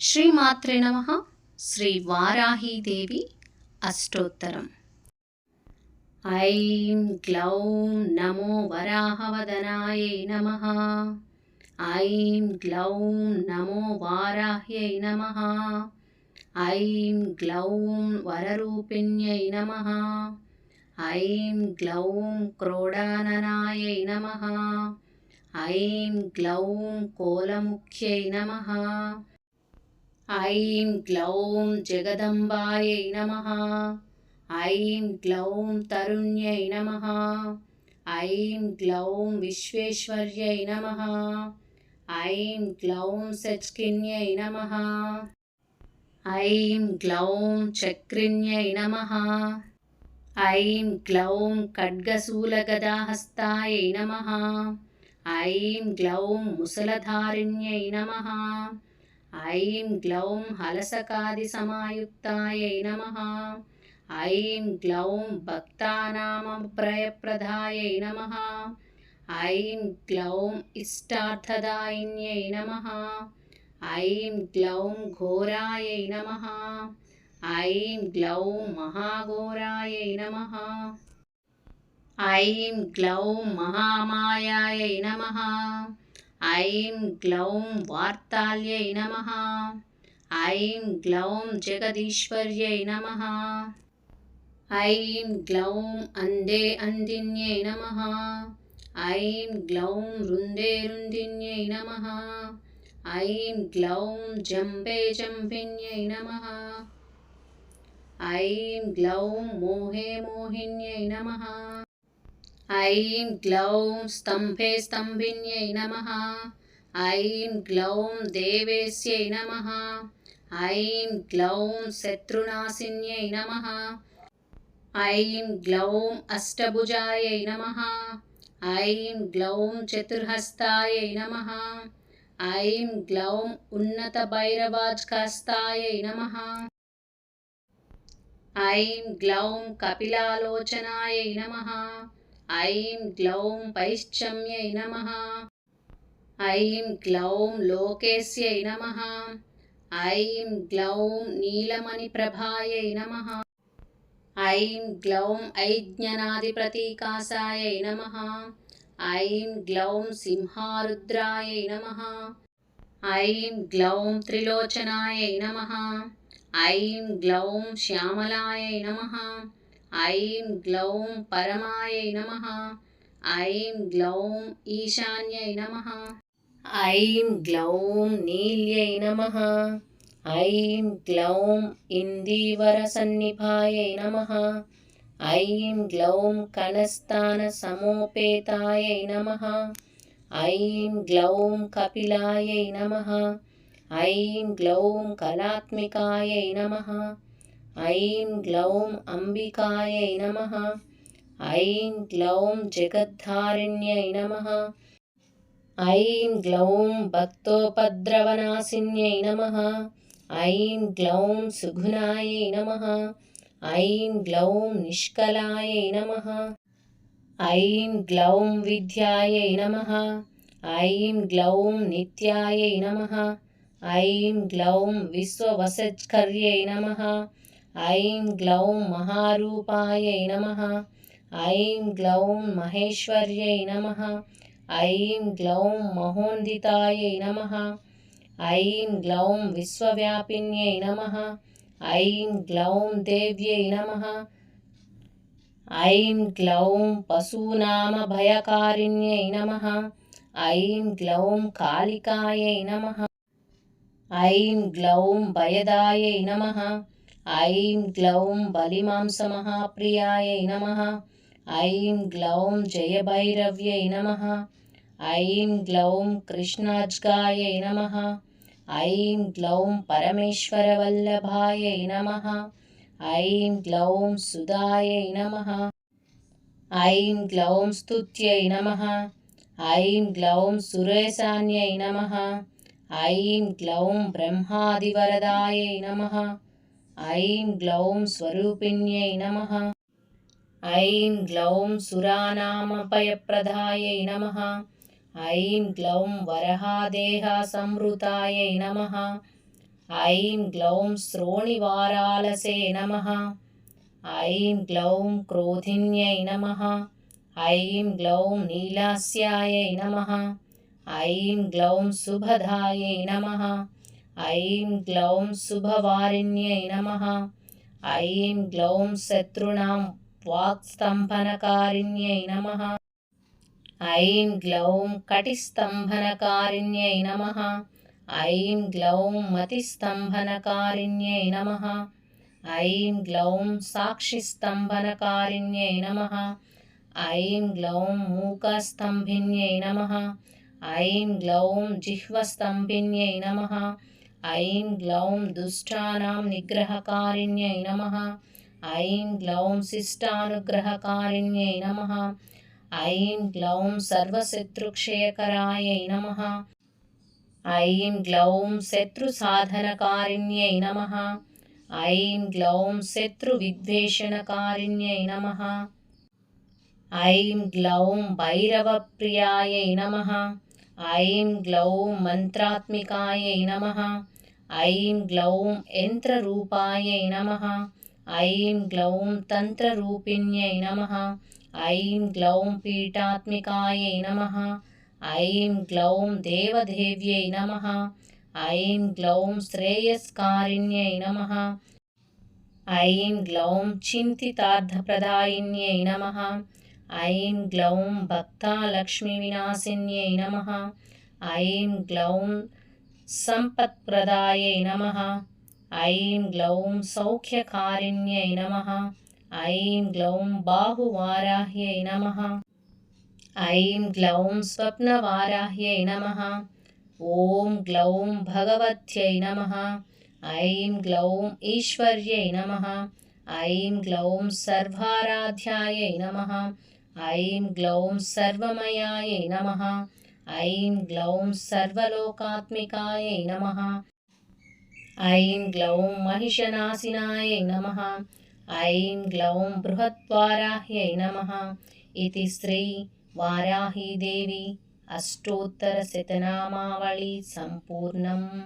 శ్రీమాత్రే నమ శ్రీ వారాహీదేవి అష్టోత్తరం ఐం గ్లౌం నమో వరాహవదనాయై నమ ఐం గ్లౌం నమో వారాహ్యై నమ ఐం గ్లౌం వరరూపిణ్యై నమ ఐం గ్లౌం క్రోడాననాయై నమ ఐం గ్లౌం కోలముఖ్యై నమ ఐం గ్లౌం జగదంబాయై నమ. ఐం గ్లౌం తరుణ్యై నమ. ఐం గ్లౌం విశ్వేశ్వర్యై నమ. ఐం గ్లౌం సచ్కిన్యై నమ. ఐం గ్లౌం చక్రిణ్యై నమ. ఐం గ్లౌం ఖడ్గశూలగదాహస్తాయై నమ. ఐం గ్లౌం ముసలధారిణ్యై నమ. ఐం గ్లౌం హలసకాది హలసకాదిసమాయుక్తాయై నమ. ఐం గ్లౌం భక్తానామప్రయప్రదాయై నమ. ఐం గ్లౌం ఇష్టార్థదాయిన్యై నమ. ఐం గ్లౌం ఘోరాయై నమ. ఐం గ్లౌం మహాఘోరాయై నమ. ఐం గ్లౌం మహామాయాయై నమ. ఐం గ్లౌం వార్తాల్యై నమ ఐం గ్లౌం జగదీశ్వర్యై నమ ఐం గ్లౌం అందే అందిన్యై నమ ఐం గ్లౌం రుందే రుందిన్యై నమ ఐం గ్లౌం జంబే జంభిన్యై నమ ఐం గ్లౌం మోహే మోహిన్యై నమ ఐం గ్లౌం స్తంభే స్తంభిన్యై నమ. ఐం గ్లౌం దేవేశ్యై నమ. ఐం గ్లౌం శత్రునాశిన్యై నమ. ఐం గ్లౌం అష్టభుజాయై నమ. ఐం గ్లౌం చతుర్హస్తాయై నమ. ఐం గ్లౌం ఉన్నత భైరవాజ్కాస్తాయై నమ. ఐం గ్లౌం కపిలాలోచనాయై నమ. ఐం గ్లౌం పైశ్చమ్యై నమ. ఐం గ్లౌం లోకేశ్యై నమ. ఐం గ్లౌం నీలమణి ప్రభాయై నమ. ఐం గ్లౌం ఐజ్ఞనాదిప్రతీకాసాయై నమ. ఐం గ్లౌం సింహారుద్రాయై నమ. ఐం గ్లౌం త్రిలోచనాయై నమ. ఐం గ్లౌం శ్యామలాయై నమ. ఐం గ్లౌం పరమాయై నమ. ఐం గ్లౌం ఈశాన్యై నమ. ఐం గ్లౌం నీల్యై నమ. ఐం గ్లౌం ఇందీవరసన్నిభాయై నమ. ఐం గ్లౌం కణస్థానసమోపేతాయై నమ. ఐం గ్లౌం కపిలాయై నమ. ఐం గ్లౌం కళాత్మికాయై నమ. ఐం గ్లౌం అంబికాయై నమ ఐం గ్లౌం జగద్ధారిణ్యై నమ ఐం గ్లౌం భక్తోపద్రవనాశిన్యై నమ ఐం గ్లౌం సుగుణాయై నమ ఐం గ్లౌం నిష్కలాయై నమ ఐం గ్లౌం విద్యాయై నమ ఐం గ్లౌం నిత్యాయై నమ ఐం గ్లౌం విశ్వవసత్కర్యై నమ ఐం గ్లౌం మహారూపాయై నమ. ఐం గ్లౌం మహేశ్వర్యై నమ. ఐం గ్లౌం మహోన్దితాయై నమ. ఐం గ్లౌం విశ్వవ్యాపిన్యై నమ. ఐం గ్లౌం దేవ్యై నమ. ఐం గ్లౌం పశూనామ భయకారిణ్యై నమ. ఐం గ్లౌం కాళికాయై నమ. ఐం గ్లౌం భయదాయై నమ. ఐం గ్లౌం బలిమాంసమహాప్రియాయై నమ. ఐం గ్లౌం జయభైరవ్యై నమ. ఐం గ్లౌం కృష్ణాజ్గాయై నమ. ఐం గ్లౌం పరమేశ్వరవల్లభాయై నమ. ఐం గ్లౌం సుధాయై నమ. ఐం గ్లౌం స్తుత్యై నమ. ఐం గ్లౌం సురేశాన్యై నమ. ఐం గ్లౌం బ్రహ్మాదివరదాయై నమ. ఐం గ్లౌం స్వరూపిణ్యై నమ. ఐం గ్లౌం సురానామపయప్రదాయై నమ. ఐం గ్లౌం వరహాదేహ సంవృతాయై నమ. ఐం గ్లౌం శ్రోణివారాలసే నమ. ఐం గ్లౌం క్రోధిన్యై నమ. ఐం గ్లౌం నీలాస్యాయై నమ. ఐం గ్లౌం శుభదాయై నమ. ऐं ग्लौं शुभवारिण्यै नमः ऐं ग्लौं शत्रूणां वाक्स्तम्भनकारिण्यै नमः ऐं ग्लौं कटिस्तम्भनकारिण्यै नमः ऐं ग्लौं मतिस्तम्भनकारिण्यै नमः ऐं ग्लौं साक्षिस्तम्भनकारिण्यै नमः ऐं ग्लौं मूकस्तम्भिन्यै नमः ऐं ग्लौं जिह्वस्तम्भिन्यै नमः ఐం గ్లౌం దుష్టానాం నిగ్రహకారిణ్యై నమ. ఐం గ్లౌం శిష్టానుగ్రహకారిణ్యై నమ. ఐం గ్లౌం సర్వశత్రుక్షయకరాయై నమ. ఐం గ్లౌం శత్రుసాధనకారిణ్యై నమ. ఐం గ్లౌం శత్రువిద్వేషణకారిణ్యై నమ. ఐం గ్లౌం భైరవప్రియాయై నమ. ఐం గ్లౌం మంత్రాత్మికాయై నమ. ऐं ग्लौं यन्त्ररूपायै नमः, ऐं ग्लौं तन्त्ररूपिण्यै नमः, ऐं ग्लौं पीठात्मिकायै नमः, ऐं ग्लौं देवदेव्यै नमः, ऐं ग्लौं श्रेयस्कारिण्यै नमः, ऐं ग्लौं चिन्तितार्थप्रदायिन्यै नमः, ऐं ग्लौं भक्तालक्ष्मीविनाशिन्यै नमः, ऐं ग्लौं सम्पत्प्रदायै नमः। ऐं ग्लौं सौख्यकारिण्यै नमः। ऐं ग्लौं बाहुवाराह्यै नमः। ऐं ग्लौं स्वप्नवाराह्यै नमः। ॐ ग्लौं भगवत्यै नमः। ऐं ग्लौं ईश्वर्यै नमः। ऐं ग्लौं सर्वाराध्यायै नमः। ऐं ग्लौं सर्वमयायै नमः। ఐం గ్లౌం సర్వలోకాత్మికాయై నమ. ఐం గ్లౌం మహిషనాశినాయై నమ. ఐం గ్లౌం బృహద్వారాహ్యై నమ. ఇది శ్రీ వారాహీదేవి అష్టోత్తరశతనామావళి సంపూర్ణం.